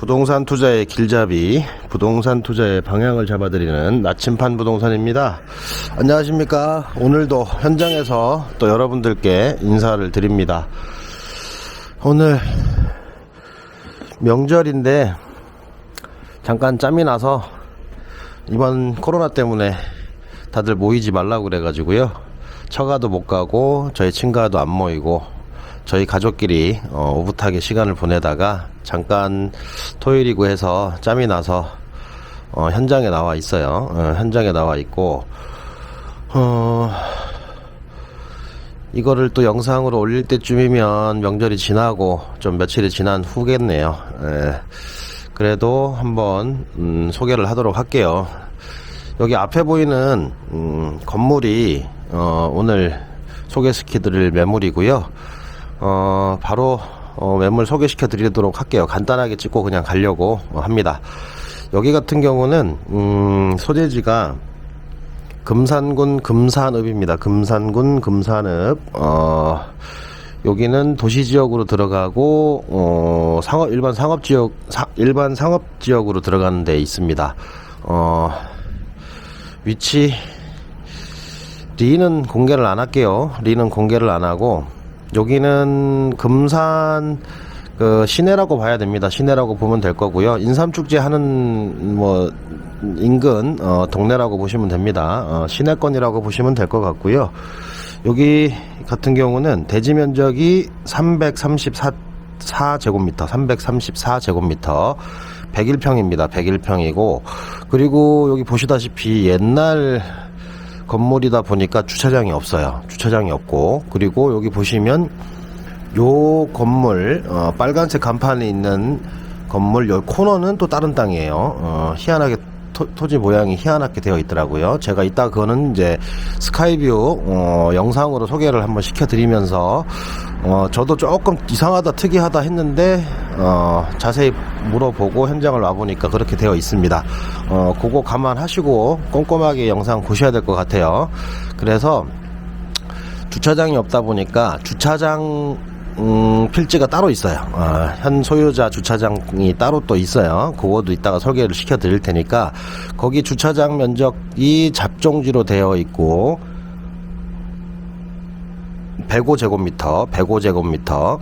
부동산 투자의 길잡이, 부동산 투자의 방향을 잡아드리는 나침판 부동산입니다. 안녕하십니까. 오늘도 현장에서 또 여러분들께 인사를 드립니다. 오늘 명절인데 잠깐 짬이 나서 이번 코로나 때문에 다들 모이지 말라고 그래가지고요. 처가도 못 가고 저희 친가도 안 모이고 저희 가족끼리 어, 오붓하게 시간을 보내다가 잠깐 토요일이고 해서 짬이 나서 어, 현장에 나와 있어요. 어, 현장에 나와 있고 어, 이거를 또 영상으로 올릴 때쯤이면 명절이 지나고 좀 며칠이 지난 후겠네요. 예. 그래도 한번 음, 소개를 하도록 할게요. 여기 앞에 보이는 음, 건물이 어, 오늘 소개시켜드릴 매물이고요. 어, 바로 어, 매물 소개시켜 드리도록 할게요. 간단하게 찍고 그냥 가려고 어, 합니다. 여기 같은 경우는 음, 소재지가 금산군 금산읍입니다. 금산군 금산읍. 어, 여기는 도시 지역으로 들어가고 어, 상업 일반 상업 지역 사- 일반 상업 지역으로 들어가는 데 있습니다. 어, 위치 리는 공개를 안 할게요. 리는 공개를 안 하고 여기는 금산 그 시내라고 봐야 됩니다. 시내라고 보면 될 거고요. 인삼축제 하는 뭐 인근 어, 동네라고 보시면 됩니다. 어, 시내권이라고 보시면 될 것 같고요. 여기 같은 경우는 대지 면적이 334 4제곱미터, 334제곱미터, 101평입니다. 101평이고, 그리고 여기 보시다시피 옛날 건물이다 보니까 주차장이 없어요. 주차장이 없고, 그리고 여기 보시면 요 건물, 어, 빨간색 간판이 있는 건물, 요 코너는 또 다른 땅이에요. 어, 희한하게 토, 지 모양이 희한하게 되어 있더라고요. 제가 이따 그거는 이제 스카이뷰 어, 영상으로 소개를 한번 시켜드리면서 어, 저도 조금 이상하다 특이하다 했는데 어, 자세히 물어보고 현장을 와보니까 그렇게 되어 있습니다. 어, 그거 감안하시고 꼼꼼하게 영상 보셔야 될 것 같아요. 그래서 주차장이 없다 보니까 주차장 음, 필지가 따로 있어요. 어, 현 소유자 주차장이 따로 또 있어요. 그거도 이따가 소개를 시켜 드릴 테니까 거기 주차장 면적이 잡종지로 되어 있고 105제곱미터, 105제곱미터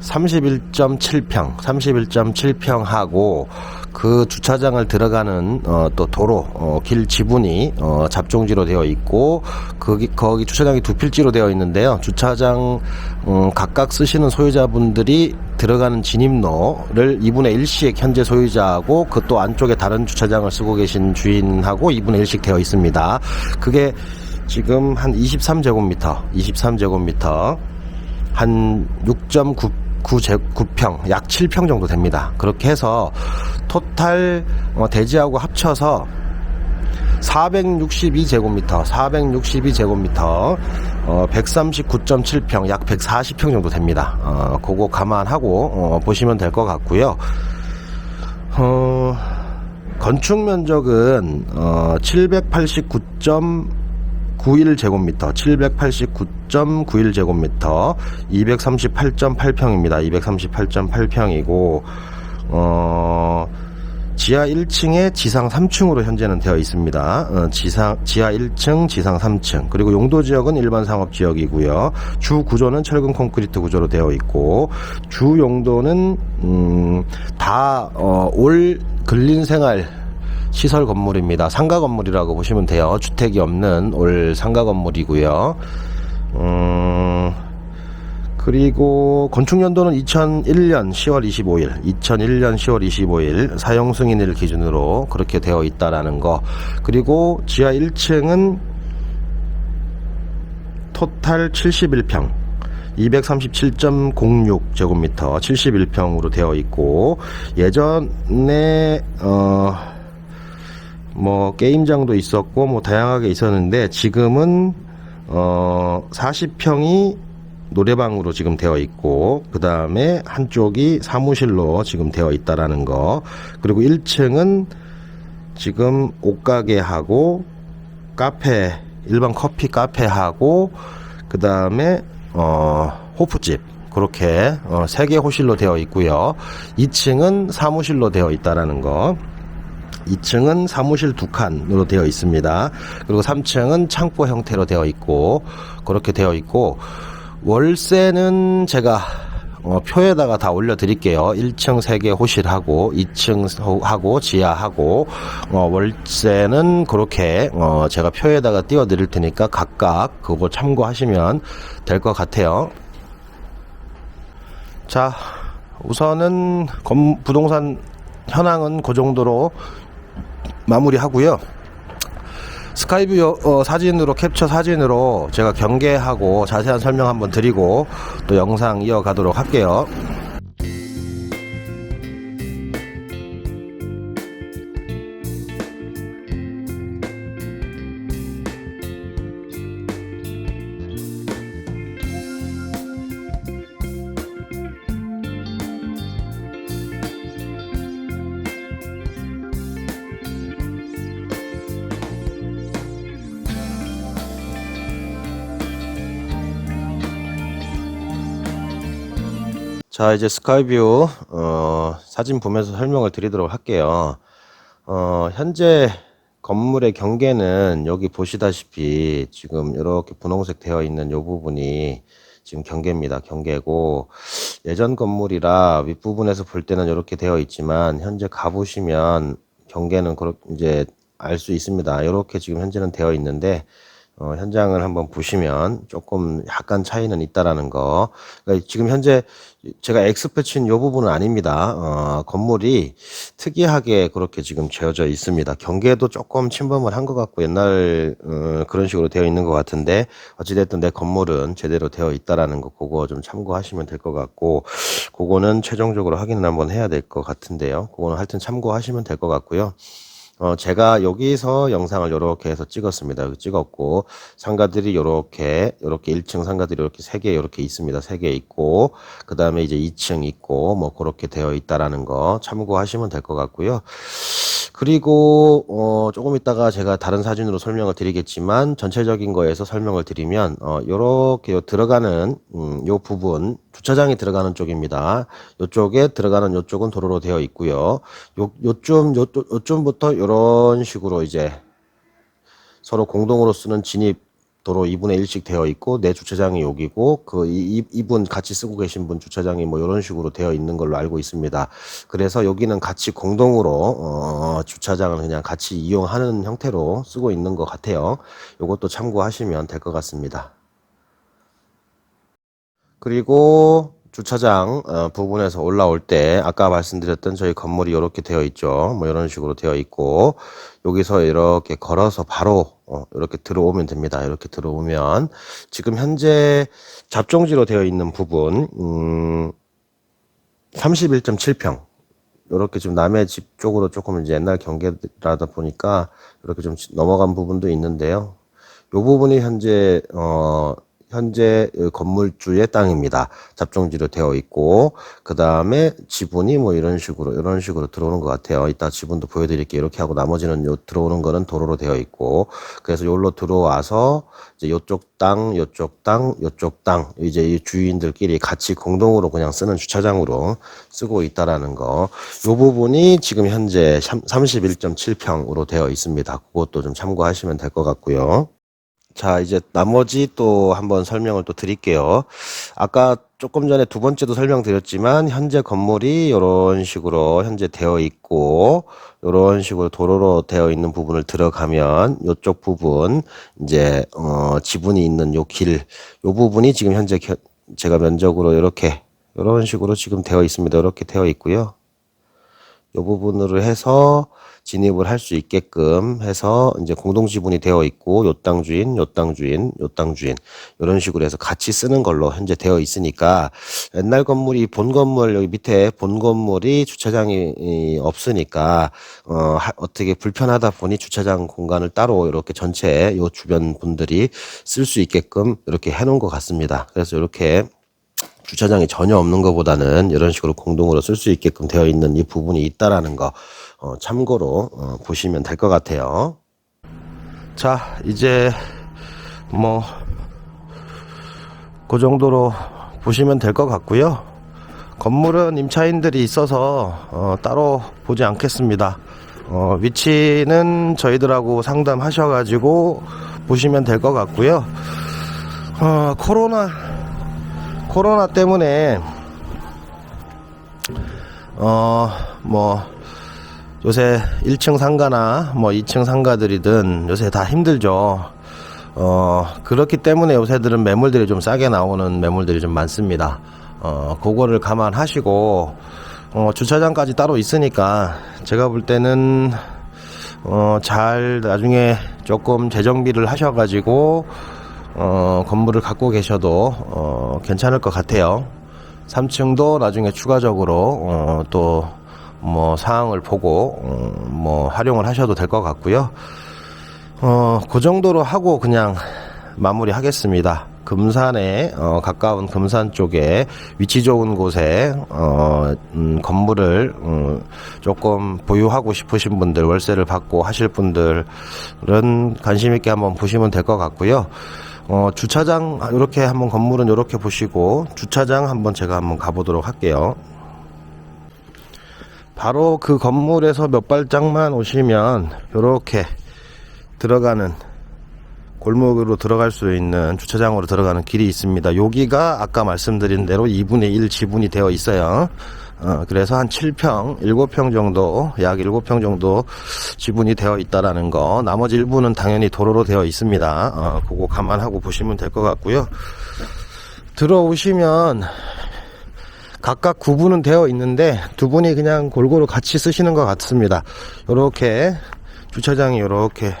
31.7평, 31.7평 하고 그 주차장을 들어가는 어, 또 도로 어, 길 지분이 어, 잡종지로 되어 있고 거기 거기 주차장이 두 필지로 되어 있는데요. 주차장 음, 각각 쓰시는 소유자분들이 들어가는 진입로를 2분의 1씩 현재 소유자하고 그 또 안쪽에 다른 주차장을 쓰고 계신 주인하고 2분의 1씩 되어 있습니다. 그게 지금 한 23제곱미터, 23제곱미터 한 6.9 9평, 약 7평 정도 됩니다. 그렇게 해서 토탈 어, 대지하고 합쳐서 462제곱미터, 462제곱미터, 어, 139.7평, 약 140평 정도 됩니다. 어, 그거 감안하고 어, 보시면 될 것 같고요. 어, 건축 면적은 어, 789. 91제곱미터, 789.91제곱미터, 238.8평입니다. 238.8평이고, 어, 지하 1층에 지상 3층으로 현재는 되어 있습니다. 어, 지상, 지하 1층, 지상 3층. 그리고 용도 지역은 일반 상업 지역이고요. 주 구조는 철근 콘크리트 구조로 되어 있고, 주 용도는, 음, 다, 어, 올 근린 생활 시설 건물입니다. 상가 건물이라고 보시면 돼요. 주택이 없는 올 상가 건물이고요. 음, 그리고 건축 연도는 2001년 10월 25일, 2001년 10월 25일 사용 승인일 기준으로 그렇게 되어 있다라는 거. 그리고 지하 1층은 토탈 71평. 237.06제곱미터 71평으로 되어 있고 예전에 어 뭐 게임장도 있었고 뭐 다양하게 있었는데 지금은 어 40평이 노래방으로 지금 되어 있고 그 다음에 한쪽이 사무실로 지금 되어 있다라는 거 그리고 1층은 지금 옷가게하고 카페 일반 커피 카페하고 그 다음에 어 호프집 그렇게 어, 3개 호실로 되어 있고요. 2층은 사무실로 되어 있다라는 거. 2층은 사무실 두 칸으로 되어 있습니다. 그리고 3층은 창고 형태로 되어 있고 그렇게 되어 있고 월세는 제가 어, 표에다가 다 올려드릴게요. 1층 3개 호실하고 2층 하고 지하하고 어, 월세는 그렇게 어, 제가 표에다가 띄워드릴 테니까 각각 그거 참고하시면 될 것 같아요. 자, 우선은 건, 부동산 현황은 그 정도로 마무리하고요. 스카이뷰 어, 사진으로 캡처 사진으로 제가 경계하고 자세한 설명 한번 드리고 또 영상 이어가도록 할게요. 자, 이제 스카이뷰 어, 사진 보면서 설명을 드리도록 할게요. 어, 현재 건물의 경계는 여기 보시다시피 지금 이렇게 분홍색 되어 있는 이 부분이 지금 경계입니다. 경계고 예전 건물이라 윗부분에서 볼 때는 이렇게 되어 있지만 현재 가보시면 경계는 이제 알 수 있습니다. 이렇게 지금 현재는 되어 있는데 어, 현장을 한번 보시면 조금 약간 차이는 있다라는 거. 그러니까 지금 현재 제가 엑스패치인 이 부분은 아닙니다. 어, 건물이 특이하게 그렇게 지금 지어져 있습니다. 경계도 조금 침범을 한 것 같고 옛날 어, 그런 식으로 되어 있는 것 같은데 어찌됐든 내 건물은 제대로 되어 있다라는 거 그거 좀 참고하시면 될 것 같고 그거는 최종적으로 확인을 한번 해야 될 것 같은데요. 그거는 하여튼 참고하시면 될 것 같고요. 어, 제가 여기서 영상을 이렇게 해서 찍었습니다. 찍었고, 상가들이 요렇게, 요렇게 1층 상가들이 이렇게 3개 이렇게 있습니다. 3개 있고, 그 다음에 이제 2층 있고, 뭐, 그렇게 되어 있다라는 거 참고하시면 될 것 같고요. 그리고, 어, 조금 있다가 제가 다른 사진으로 설명을 드리겠지만, 전체적인 거에서 설명을 드리면, 어, 요렇게 요 들어가는, 음, 요 부분, 주차장이 들어가는 쪽입니다. 요쪽에 들어가는 요쪽은 도로로 되어 있고요. 요, 요쯤, 요, 요쯤부터 요런 식으로 이제 서로 공동으로 쓰는 진입 도로 2분의 1씩 되어 있고 내 주차장이 여기고 그 이, 이분 같이 쓰고 계신 분 주차장이 뭐 이런 식으로 되어 있는 걸로 알고 있습니다. 그래서 여기는 같이 공동으로 어, 주차장을 그냥 같이 이용하는 형태로 쓰고 있는 것 같아요. 이것도 참고하시면 될 것 같습니다. 그리고 주차장 어, 부분에서 올라올 때 아까 말씀드렸던 저희 건물이 이렇게 되어 있죠. 뭐 이런 식으로 되어 있고 여기서 이렇게 걸어서 바로 어, 이렇게 들어오면 됩니다. 이렇게 들어오면 지금 현재 잡종지로 되어 있는 부분 음, 31.7평 이렇게 좀 남의 집 쪽으로 조금 이제 옛날 경계라다 보니까 이렇게 좀 넘어간 부분도 있는데요. 이 부분이 현재 어 현재 건물주의 땅입니다. 잡종지로 되어 있고 그 다음에 지분이 뭐 이런 식으로 이런 식으로 들어오는 것 같아요. 이따 지분도 보여드릴게요. 이렇게 하고 나머지는 요 들어오는 거는 도로로 되어 있고 그래서 요로 들어와서 이제 요쪽 땅, 요쪽 땅, 요쪽 땅 이제 이 주인들끼리 같이 공동으로 그냥 쓰는 주차장으로 쓰고 있다라는 거. 요 부분이 지금 현재 31.7평으로 되어 있습니다. 그것도 좀 참고하시면 될 것 같고요. 자, 이제 나머지 또 한번 설명을 또 드릴게요. 아까 조금 전에 두 번째도 설명드렸지만 현재 건물이 이런 식으로 현재 되어 있고 이런 식으로 도로로 되어 있는 부분을 들어가면 이쪽 부분 이제 어 지분이 있는 요 길 요 부분이 지금 현재 겨, 제가 면적으로 이렇게 이런 식으로 지금 되어 있습니다. 이렇게 되어 있고요. 요 부분으로 해서 진입을 할 수 있게끔 해서 이제 공동 지분이 되어 있고 요 땅 주인, 요 땅 주인, 요 땅 주인 이런 식으로 해서 같이 쓰는 걸로 현재 되어 있으니까 옛날 건물이 본 건물 여기 밑에 본 건물이 주차장이 없으니까 어 어떻게 불편하다 보니 주차장 공간을 따로 이렇게 전체 요 주변 분들이 쓸 수 있게끔 이렇게 해 놓은 것 같습니다. 그래서 이렇게 주차장이 전혀 없는 것보다는 이런 식으로 공동으로 쓸 수 있게끔 되어 있는 이 부분이 있다라는 거 어, 참고로 어, 보시면 될 것 같아요. 자, 이제 뭐 그 정도로 보시면 될 것 같고요. 건물은 임차인들이 있어서 어, 따로 보지 않겠습니다. 어, 위치는 저희들하고 상담하셔가지고 보시면 될 것 같고요. 어, 코로나 코로나 때문에 어 뭐 요새 1층 상가나 뭐 2층 상가들이든 요새 다 힘들죠. 어 그렇기 때문에 요새들은 매물들이 좀 싸게 나오는 매물들이 좀 많습니다. 어 그거를 감안하시고 어 주차장까지 따로 있으니까 제가 볼 때는 어 잘 나중에 조금 재정비를 하셔가지고 어 건물을 갖고 계셔도 어 괜찮을 것 같아요. 3층도 나중에 추가적으로 어, 또뭐 사항을 보고 어, 뭐 활용을 하셔도 될 것 같고요. 어, 그 정도로 하고 그냥 마무리하겠습니다. 금산에 어, 가까운 금산 쪽에 위치 좋은 곳에 어, 음, 건물을 음, 조금 보유하고 싶으신 분들 월세를 받고 하실 분들은 관심 있게 한번 보시면 될 것 같고요. 어, 주차장 이렇게 한번 건물은 이렇게 보시고 주차장 한번 제가 한번 가보도록 할게요. 바로 그 건물에서 몇 발짝만 오시면 이렇게 들어가는 골목으로 들어갈 수 있는 주차장으로 들어가는 길이 있습니다. 여기가 아까 말씀드린 대로 2분의 1 지분이 되어 있어요. 어, 그래서 한 7평, 7평 정도, 약 7평 정도 지분이 되어 있다라는 거. 나머지 일부는 당연히 도로로 되어 있습니다. 어, 그거 감안하고 보시면 될 것 같고요. 들어오시면 각각 구분은 되어 있는데 두 분이 그냥 골고루 같이 쓰시는 것 같습니다. 요렇게 주차장이 요렇게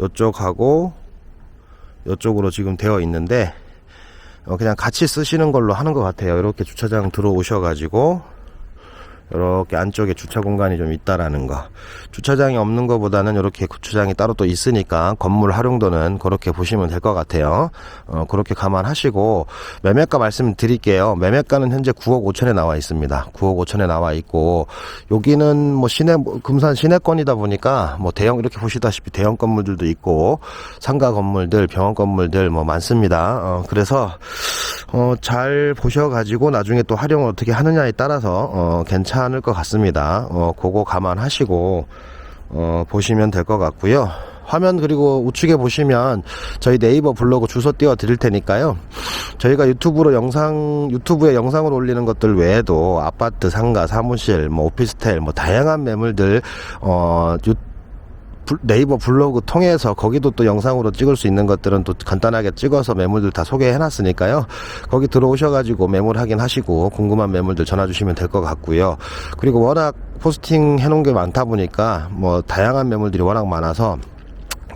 요쪽하고 요쪽으로 지금 되어 있는데 어, 그냥 같이 쓰시는 걸로 하는 것 같아요. 이렇게 주차장 들어오셔가지고 이렇게 안쪽에 주차 공간이 좀 있다라는 거. 주차장이 없는 것보다는 이렇게 주차장이 따로 또 있으니까 건물 활용도는 그렇게 보시면 될 것 같아요. 어, 그렇게 감안하시고 매매가 말씀드릴게요. 매매가는 현재 9억 5천에 나와 있습니다. 9억 5천에 나와 있고 여기는 뭐 시내 뭐 금산 시내권이다 보니까 뭐 대형 이렇게 보시다시피 대형 건물들도 있고 상가 건물들, 병원 건물들 뭐 많습니다. 어, 그래서 어, 잘 보셔가지고 나중에 또 활용을 어떻게 하느냐에 따라서 어, 괜찮 을 것 같습니다. 어, 그거 감안하시고 어, 보시면 될 것 같고요. 화면 그리고 우측에 보시면 저희 네이버 블로그 주소 띄워 드릴 테니까요. 저희가 유튜브로 영상 유튜브에 영상을 올리는 것들 외에도 아파트, 상가, 사무실, 뭐 오피스텔, 뭐 다양한 매물들 어 유, 불- 네이버 블로그 통해서 거기도 또 영상으로 찍을 수 있는 것들은 또 간단하게 찍어서 매물들 다 소개해 놨으니까요. 거기 들어오셔가지고 매물 확인하시고 궁금한 매물들 전화 주시면 될 것 같고요. 그리고 워낙 포스팅 해놓은 게 많다 보니까 뭐 다양한 매물들이 워낙 많아서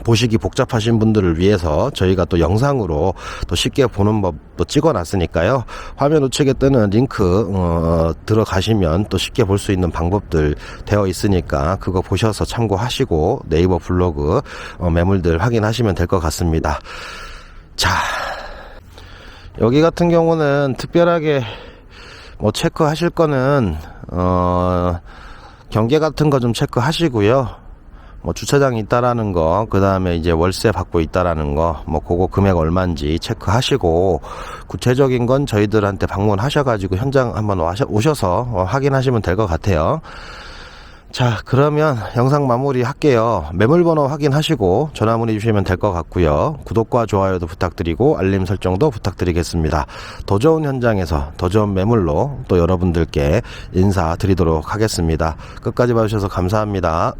보시기 복잡하신 분들을 위해서 저희가 또 영상으로 또 쉽게 보는 법도 찍어 놨으니까요. 화면 우측에 뜨는 링크 어, 들어가시면 또 쉽게 볼 수 있는 방법들 되어 있으니까 그거 보셔서 참고하시고 네이버 블로그 어, 매물들 확인하시면 될 것 같습니다. 자, 여기 같은 경우는 특별하게 뭐 체크하실 거는 어 경계 같은 거 좀 체크하시고요. 뭐 주차장이 있다라는 거, 그 다음에 이제 월세 받고 있다라는 거, 뭐 그거 금액 얼마인지 체크하시고 구체적인 건 저희들한테 방문하셔가지고 현장 한번 오셔서 어, 확인하시면 될 것 같아요. 자, 그러면 영상 마무리 할게요. 매물번호 확인하시고 전화 문의 주시면 될 것 같고요. 구독과 좋아요도 부탁드리고 알림 설정도 부탁드리겠습니다. 더 좋은 현장에서 더 좋은 매물로 또 여러분들께 인사드리도록 하겠습니다. 끝까지 봐주셔서 감사합니다.